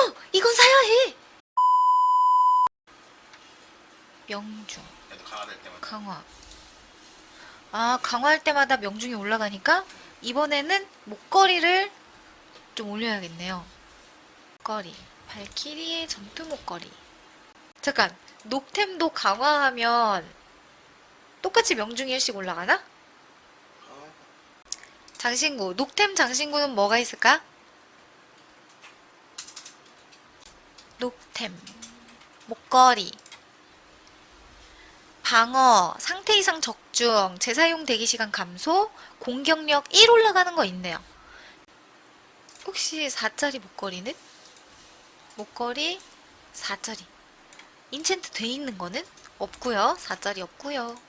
어머, 이건 사야 해. 명중, 얘도 강화될 때마다 강화. 아, 강화할 때마다 명중이 올라가니까 이번에는 목걸이를 좀 올려야겠네요. 목걸이. 발키리의 전투 목걸이. 잠깐, 녹템도 강화하면 똑같이 명중이 1씩 올라가나? 강화해봐. 장신구. 녹템 장신구는 뭐가 있을까? 녹템. 목걸이. 방어, 상태 이상 적중, 재사용 대기 시간 감소, 공격력 1 올라가는 거 있네요. 혹시 4짜리 목걸이는? 목걸이 4짜리. 인챈트 돼 있는 거는? 없고요. 4짜리 없고요.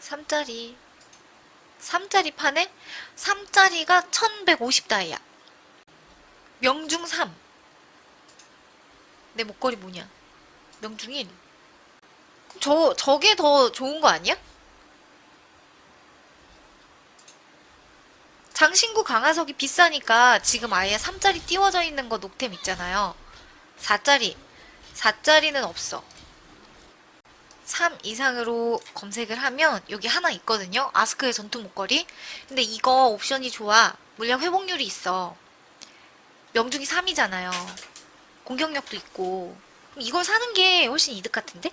3짜리. 3짜리 판에 3짜리가 1150 다이아. 명중 3. 내 목걸이 뭐냐? 명중 1. 그럼 저, 저게 더 좋은 거 아니야? 장신구 강화석이 비싸니까 지금 아예 3짜리 띄워져 있는 거 녹템 있잖아요. 4짜리. 4짜리는 없어. 3 이상으로 검색을 하면 여기 하나 있거든요. 아스크의 전투 목걸이. 근데 이거 옵션이 좋아. 물량 회복률이 있어. 명중이 3이잖아요. 공격력도 있고. 이걸 사는 게 훨씬 이득 같은데?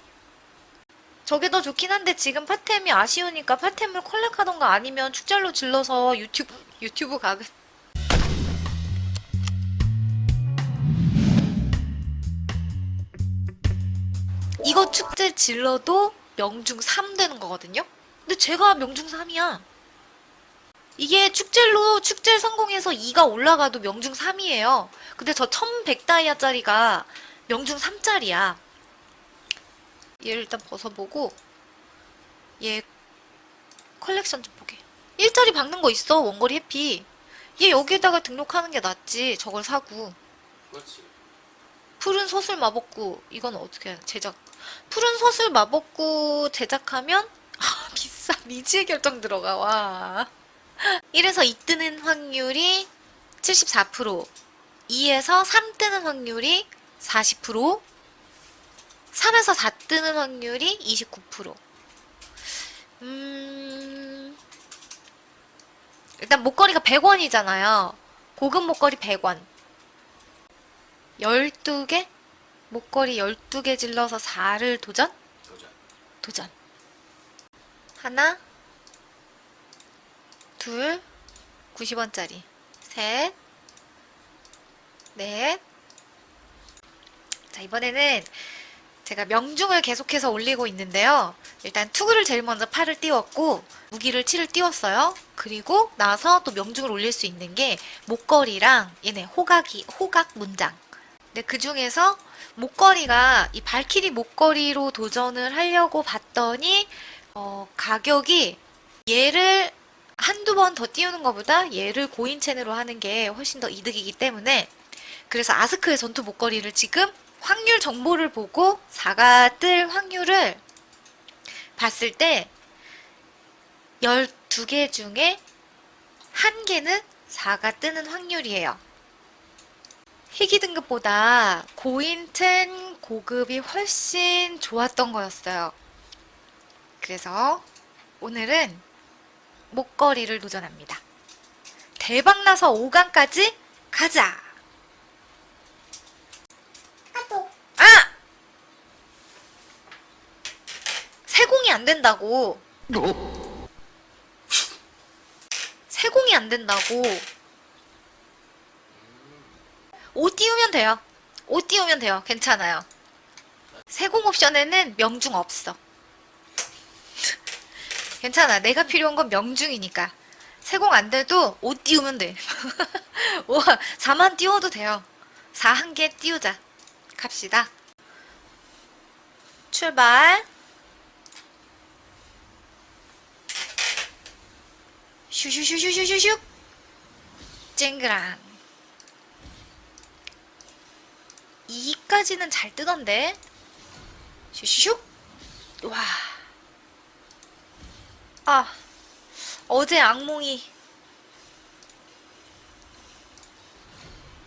저게 더 좋긴 한데 지금 파템이 아쉬우니까 파템을 컬렉하던가 아니면 축절로 질러서 유튜브 유튜브 가게 이거 축제 질러도 명중 3 되는 거거든요? 근데 제가 명중 3이야. 이게 축제로 축제 성공해서 2가 올라가도 명중 3이에요. 근데 저 1100다이아짜리가 명중 3짜리야. 얘를 일단 벗어보고 얘 컬렉션 좀 보게. 1짜리 박는 거 있어. 원거리 해피. 얘 여기에다가 등록하는 게 낫지. 저걸 사고. 그렇지. 푸른 소술 마법구 이건 어떻게 해야 제작 푸른 소술 마법구 제작하면 아 비싸 미지의 결정 들어가 와 1에서 2 뜨는 확률이 74% 2에서 3 뜨는 확률이 40% 3에서 4 뜨는 확률이 29% 음... 일단 목걸이가 100원이잖아요 고급 목걸이 100원 12개? 목걸이 12개 질러서 4를 도전? 도전. 도전. 하나, 둘, 90원짜리. 셋, 넷. 자, 이번에는 제가 명중을 계속해서 올리고 있는데요. 일단 투구를 제일 먼저 팔을 띄웠고, 무기를 7을 띄웠어요. 그리고 나서 또 명중을 올릴 수 있는 게 목걸이랑 얘네 호각이, 호각 문장. 근데 그 중에서 목걸이가 이 발키리 목걸이로 도전을 하려고 봤더니 어, 가격이 얘를 한두 번 더 띄우는 것보다 얘를 고인 체으로 하는 게 훨씬 더 이득이기 때문에 그래서 아스크의 전투 목걸이를 지금 확률 정보를 보고 4가 뜰 확률을 봤을 때 12개 중에 한 개는 4가 뜨는 확률이에요. 희귀 등급보다 고인텐 고급이 훨씬 좋았던 거였어요. 그래서 오늘은 목걸이를 도전합니다. 대박나서 5강까지 가자! 아! 세공이 안 된다고. 세공이 안 된다고. 옷 띄우면 돼요. 옷 띄우면 돼요. 괜찮아요. 세공 옵션에는 명중 없어. 괜찮아. 내가 필요한 건 명중이니까. 세공 안 돼도 옷 띄우면 돼. 와, 4만 띄워도 돼요. 4 한 개 띄우자. 갑시다. 출발. 슈슈슈슈슈슈슉. 쨍그랑. 2까지는 잘 뜨던데. 슈슈슉. 와. 아, 어제 악몽이.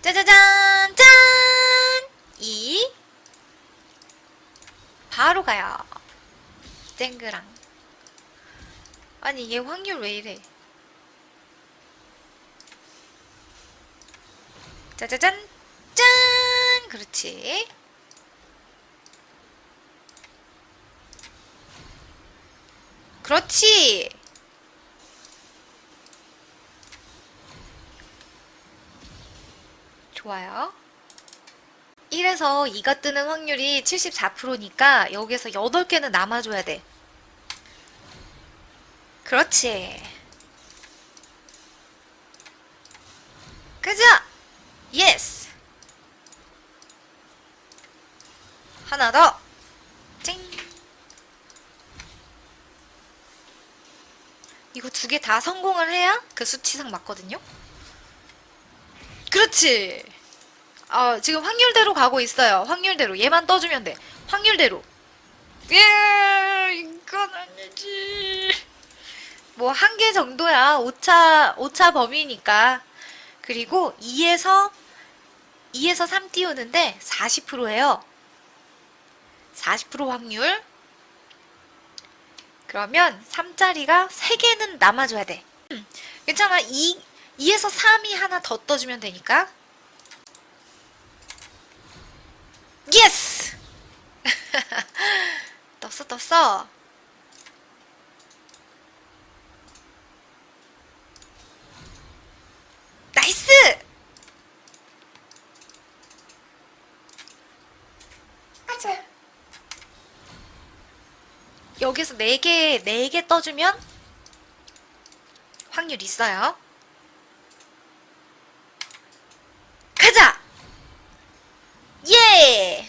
짜자잔! 짠! 이. 바로 가요. 쨍그랑. 아니, 얘 확률 왜 이래? 짜자잔! 짠! 그렇지. 그렇지! 좋아요. 1에서 2가 뜨는 확률이 74%니까 여기에서 8개는 남아줘야 돼. 그렇지. 가자! 예스! 하나 더! 이거 두 개 다 성공을 해야 그 수치상 맞거든요? 그렇지! 어, 지금 확률대로 가고 있어요. 확률대로. 얘만 떠주면 돼. 확률대로. 예, 이건 아니지. 뭐, 한 개 정도야. 오차, 오차 범위니까. 그리고 2에서, 2에서 3 띄우는데 40%예요. 40% 확률. 그러면 3짜리가 3개는 남아줘야 돼. 음, 괜찮아. 2, 2에서 3이 하나 더 떠주면 되니까. 예스! 떴어, 떴어. 나이스! 여기서 4개, 4개 떠주면 확률 있어요. 가자! 예!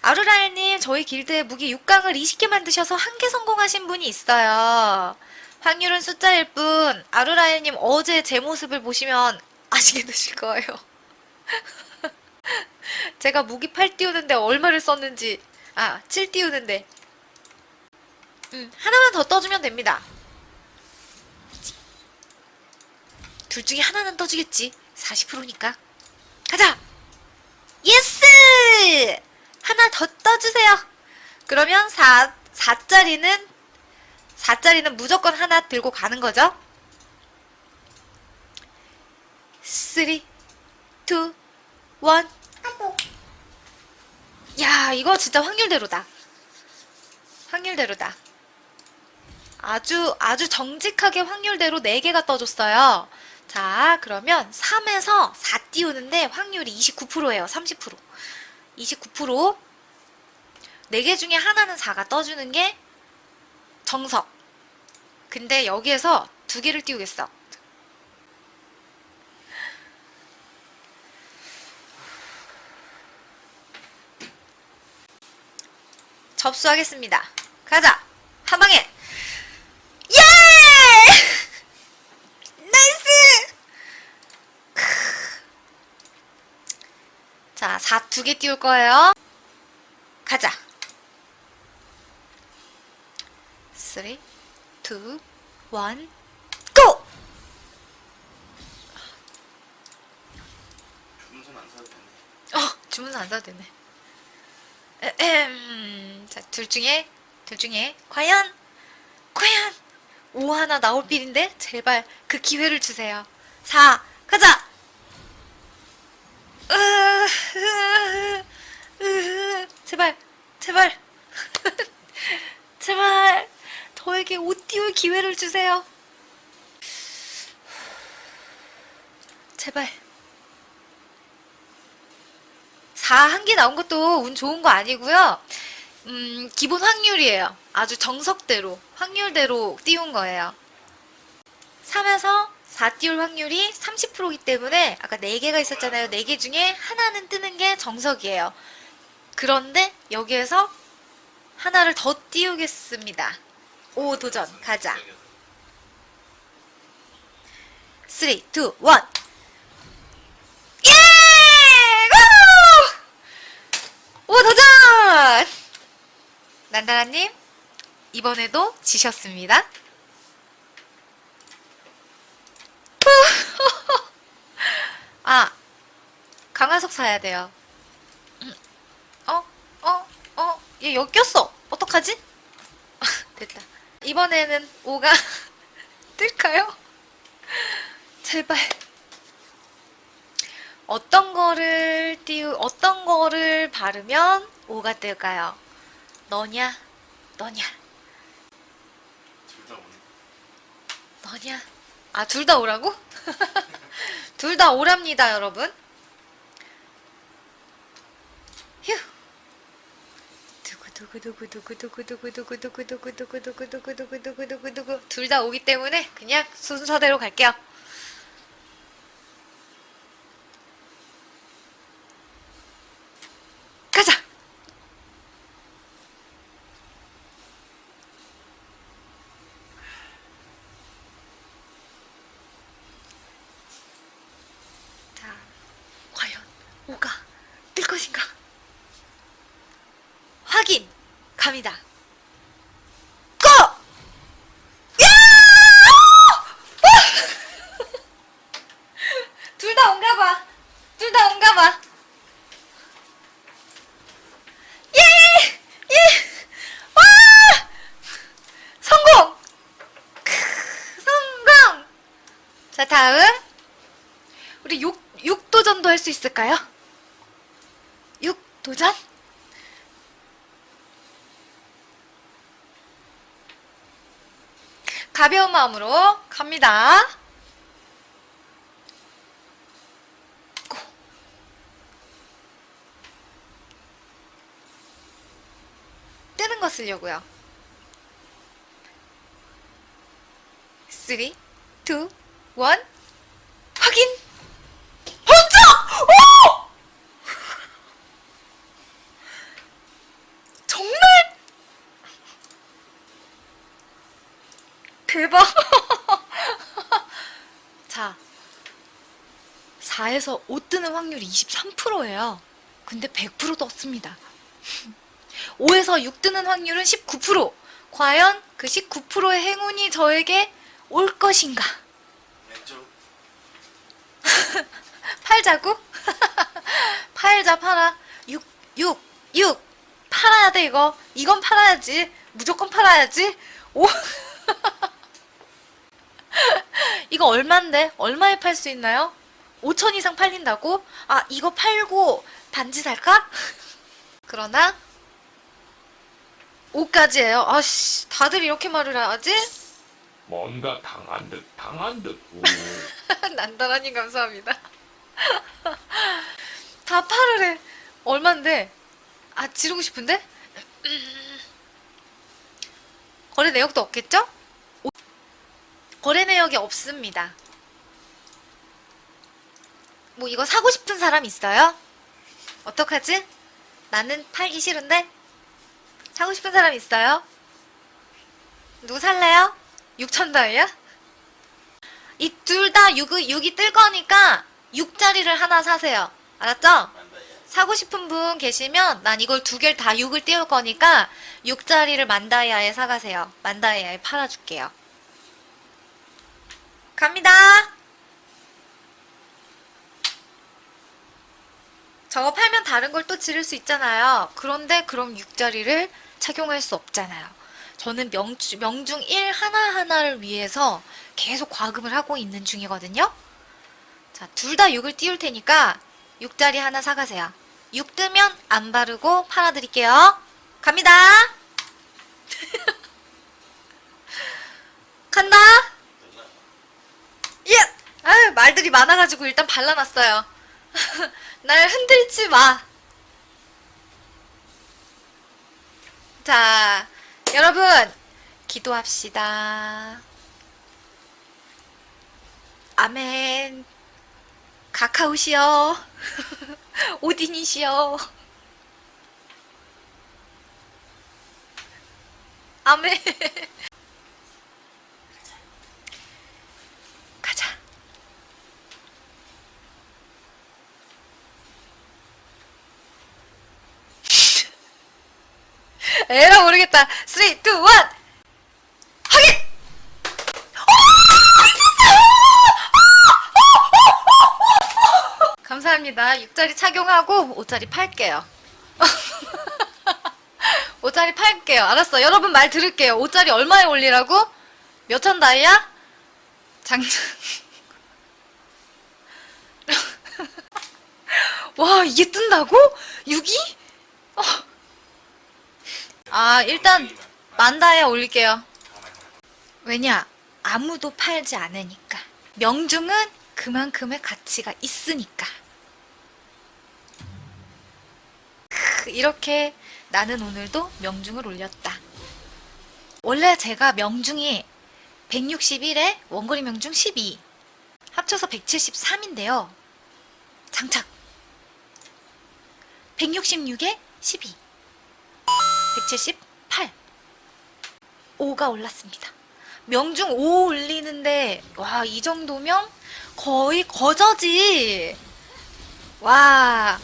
아루라엘님, 저희 길드에 무기 6강을 20개 만드셔서 한 개 성공하신 분이 있어요. 확률은 숫자일 뿐, 아루라엘님 어제 제 모습을 보시면 아시게 되실 거예요. 제가 무기 8 띄우는데 얼마를 썼는지, 아, 7 띄우는데. 음, 하나만 더 떠주면 됩니다. 둘 중에 하나는 떠주겠지. 40%니까. 가자! 예스! 하나 더 떠주세요. 그러면 4, 4짜리는, 4짜리는 무조건 하나 들고 가는 거죠? 3, 2, 1. 야, 이거 진짜 확률대로다. 확률대로다. 아주, 아주 정직하게 확률대로 4개가 떠줬어요. 자, 그러면 3에서 4 띄우는데 확률이 29%예요. 30%. 29%. 4개 중에 하나는 4가 떠주는 게 정석. 근데 여기에서 두 개를 띄우겠어. 접수하겠습니다. 가자. 한 방에. 예! 나이스! 크. 자, 4 두 개 띄울 거예요. 가자. 3, 2, 1, 고! 주문선 안 사도 되네. 어, 주문서 안 사도 되네. 자, 둘 중에, 둘 중에, 과연, 과연, 오 하나 나올 빌인데? 제발, 그 기회를 주세요. 4, 가자! 제발, 제발, 제발, 저에게 옷 띄울 기회를 주세요. 제발. 4한개 나온 것도 운 좋은 거 아니고요. 음, 기본 확률이에요. 아주 정석대로, 확률대로 띄운 거예요. 3에서 4 띄울 확률이 30%이기 때문에 아까 4개가 있었잖아요. 4개 중에 하나는 뜨는 게 정석이에요. 그런데 여기에서 하나를 더 띄우겠습니다. 오 도전 가자. 3, 2, 1. 예! 우! 오, 도전! 난다라님, 이번에도 지셨습니다. 아, 강화석 사야 돼요. 음, 어? 어? 얘 여기 꼈어. 어떡하지? 됐다. 이번에는 5가 뜰까요? 제발. 어떤 거를 띄우, 어떤 거를 바르면 5가 뜰까요? 너냐? 너냐? 둘 다 오네. 너냐? 아, 둘 다 오라고? 둘 다 오랍니다, 여러분. 휴. 두구두구두구두구두구두구두구두구두구두구두구두구두구두구 둘다 오기 때문에 그냥 순서대로 갈게요. 가자. 자, 과연 오가 뜰 것인가? 확인 갑니다. 고! 야! 둘다 온가 봐. 둘 다 온가 봐. 예! 예! 와! 성공! 크, 성공! 자, 다음. 우리 육, 육도전도 할 수 있을까요? 육도전? 가벼운 마음으로 갑니다. 고. 뜨는 거 쓰려고요. 3, 2, 1 확인! 혼자! 오! 정말 대박. 자, 4에서 5 뜨는 확률이 23%예요. 근데 100% 떴습니다. 5에서 6 뜨는 확률은 19%. 과연 그 19%의 행운이 저에게 올 것인가? 팔자고? 팔자 팔아. 6, 6, 6. 팔아야 돼, 이거. 이건 팔아야지. 무조건 팔아야지. 오. 이거 얼만데? 얼마에 팔 수 있나요? 5천 이상 팔린다고? 아, 이거 팔고 반지 살까? 그러나 5까지예요. 아씨, 다들 이렇게 말을 하지? 뭔가 당한 듯 당한 듯. 오. 난다라님 감사합니다. 다 팔을 해. 얼만데? 아, 지르고 싶은데? 거래 내역도 없겠죠? 오- 거래 내역이 없습니다. 뭐 이거 사고 싶은 사람 있어요? 어떡하지? 나는 팔기 싫은데? 사고 싶은 사람 있어요? 누구 살래요? 6천 다이야? 이 둘 다 6이, 6이 뜰 거니까 6짜리를 하나 사세요. 알았죠? 사고 싶은 분 계시면 난 이걸 두 개를 다 6을 띄울 거니까 6짜리를 만다이아에 사가세요. 만다이아에 팔아줄게요. 갑니다. 저거 팔면 다른 걸 또 지를 수 있잖아요. 그런데 그럼 6짜리를 착용할 수 없잖아요. 저는 명주, 명중 1 하나하나를 위해서 계속 과금을 하고 있는 중이거든요. 자, 둘 다 6을 띄울 테니까 6짜리 하나 사가세요. 6 뜨면 안 바르고 팔아드릴게요. 갑니다. 간다. 아유, 말들이 많아가지고 일단 발라놨어요. 날 흔들지 마. 자, 여러분, 기도합시다. 아멘. 가카우시여. 오딘이시여. 아멘. 에라 모르겠다. 3, 2, 1. 확인! 감사합니다. 6짜리 착용하고 5짜리 팔게요. 5짜리 팔게요. 알았어. 여러분 말 들을게요. 5짜리 얼마에 올리라고? 몇 천 다이야? 장난. 와, 이게 뜬다고? 6이? 어. 아, 일단 만다에 올릴게요. 왜냐? 아무도 팔지 않으니까. 명중은 그만큼의 가치가 있으니까. 크, 이렇게 나는 오늘도 명중을 올렸다. 원래 제가 명중이 161에 원거리 명중 12. 합쳐서 173인데요. 장착. 166에 12. 178. 5가 올랐습니다. 명중 5 올리는데, 와, 이 정도면 거의 거저지. 와,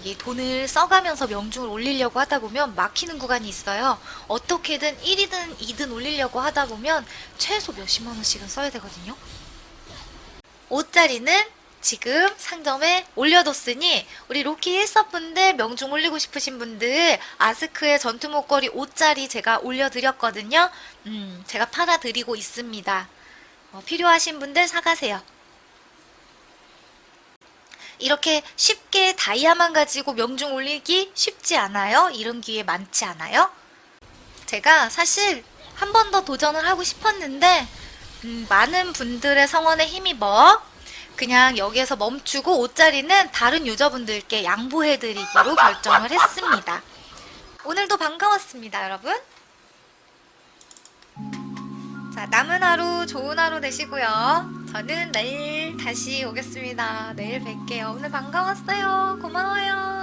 이게 돈을 써가면서 명중을 올리려고 하다 보면 막히는 구간이 있어요. 어떻게든 1이든 2든 올리려고 하다 보면 최소 몇십만 원씩은 써야 되거든요. 5짜리는 지금 상점에 올려뒀으니 우리 로키 일서분들 명중 올리고 싶으신 분들 아스크의 전투 목걸이 5짜리 제가 올려드렸거든요. 음, 제가 팔아드리고 있습니다. 어, 필요하신 분들 사가세요. 이렇게 쉽게 다이아만 가지고 명중 올리기 쉽지 않아요? 이런 기회 많지 않아요? 제가 사실 한 번 더 도전을 하고 싶었는데 음, 많은 분들의 성원에 힘입어 그냥 여기에서 멈추고 5짜리는 다른 유저분들께 양보해드리기로 결정을 했습니다. 오늘도 반가웠습니다, 여러분. 자, 남은 하루 좋은 하루 되시고요. 저는 내일 다시 오겠습니다. 내일 뵐게요. 오늘 반가웠어요. 고마워요.